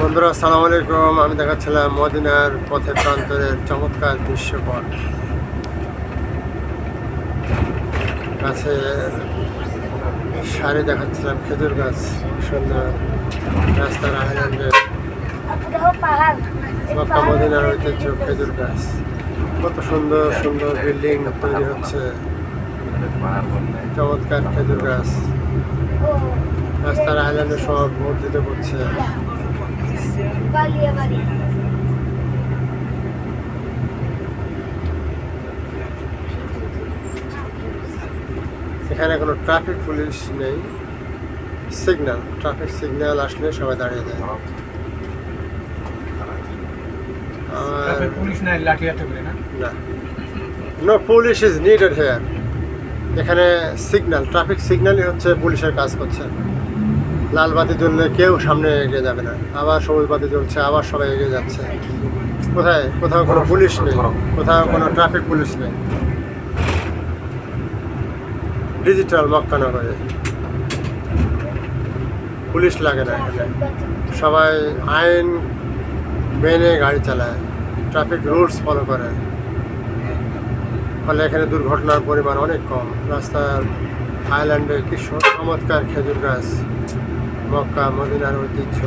বন্ধুরা, আসসালামু আলাইকুম। আমি দেখাচ্ছিলাম মদিনার পথে প্রান্তরের চমৎকার দৃশ্যপট গাছে সারি দেখাচ্ছিলাম, খেজুর গাছ, সুন্দর রাস্তার মক্কা মদিনার ঐতিহ্য, খেজুর গাছ। কত সুন্দর সুন্দর বিল্ডিং তৈরি হচ্ছে। চমৎকার খেজুর গাছ। রাস্তার আইল্যান্ডে সব বর্ধিত করছে এখানে কোনো ট্রাফিক পুলিশ নেই। সিগন্যাল ট্রাফিক সিগন্যাল আসলে সবাই দাঁড়িয়ে যায় no? Police is needed here এখানে সিগন্যাল ট্রাফিক সিগন্যালই হচ্ছে পুলিশের কাজ করছে। লাল বাতি জ্বললে কেউ সামনে এগিয়ে যাবে না। আবার সবুজ বাতি জ্বলছে, আবার সবাই এগিয়ে যাচ্ছে। কোথায়? কোথাও কোনো পুলিশ নেই। কোথাও কোনো ট্রাফিক পুলিশ নেই। ডিজিটাল মক্কানগরে। পুলিশ লাগে না এখানে। সবাই আইন মেনে গাড়ি চালায়। ট্রাফিক রুলস ফলো করে। ফলে এখানে দুর্ঘটনার পরিমাণ অনেক কম। রাস্তার আইল্যান্ডে কি চমৎকার খেজুর গাছ। মক্কা, মদিনার ঐতিহ্য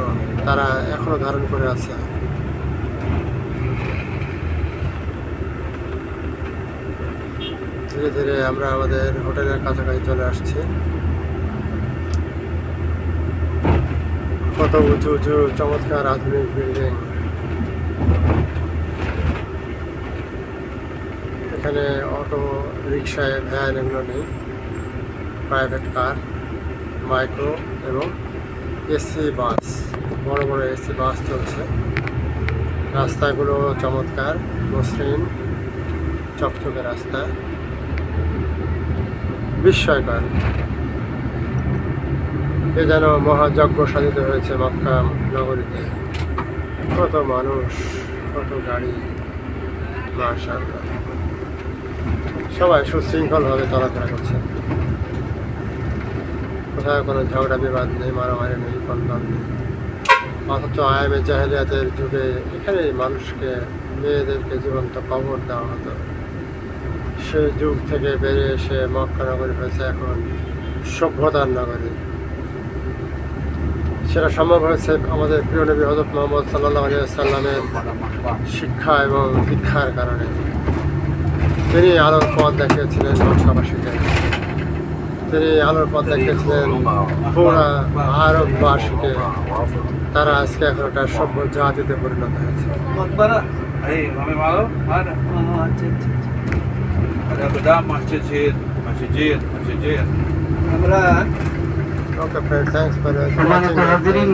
তারা এখনও ধারণ করে আছে। ধীরে ধীরে আমরা আমাদের হোটেলের কাছাকাছি চলে আসছি। কত উঁচু উঁচু, চমৎকার আধুনিক বিল্ডিং। এখানে অটো রিক্সায় ভ্যান এগুলো নেই। প্রাইভেট কার, মাইক্রো এবং এসি বাস, বড় বড় এসি বাস চলছে। রাস্তাগুলো চমৎকার, মসৃণ, চকচকে রাস্তা। বিস্ময়কর। এ যেন মহাযজ্ঞ সাধিত হয়েছে মক্কা নগরীতে। কত মানুষ, কত গাড়ি, মাশাআল্লাহ। সবাই সুশৃঙ্খলভাবে চলাফেরা করছে। কোথাও কোনো ঝগড়া বিবাদ নেই, মারামারি নেই কন্দন নেই। অথচ আয়ামে জাহেলিয়াতের যুগে এখানে মানুষকে, মেয়েদেরকে জীবন্ত কবর দেওয়া হতো। সে যুগ থেকে বেরিয়ে এসে মক্কা নগরী হয়েছে এখন সভ্যতার নগরী। সেটা সম্ভব হয়েছে আমাদের প্রিয় নবী হজরত মোহাম্মদ সাল্লাহ আলিয়া সাল্লামের শিক্ষা এবং দীক্ষার কারণে। তিনি আলোর পথ দেখিয়েছিলেন মক্কাবাসীকে তিনি আলোর পথ দেখেছিলেন পুরা আরববাসীকে তারা আজকে এখন একটা সভ্য জাতিতে পরিণত হয়েছে। আমরা masjid masjid okay friend thanks for সম্মানিত হাজিরিন।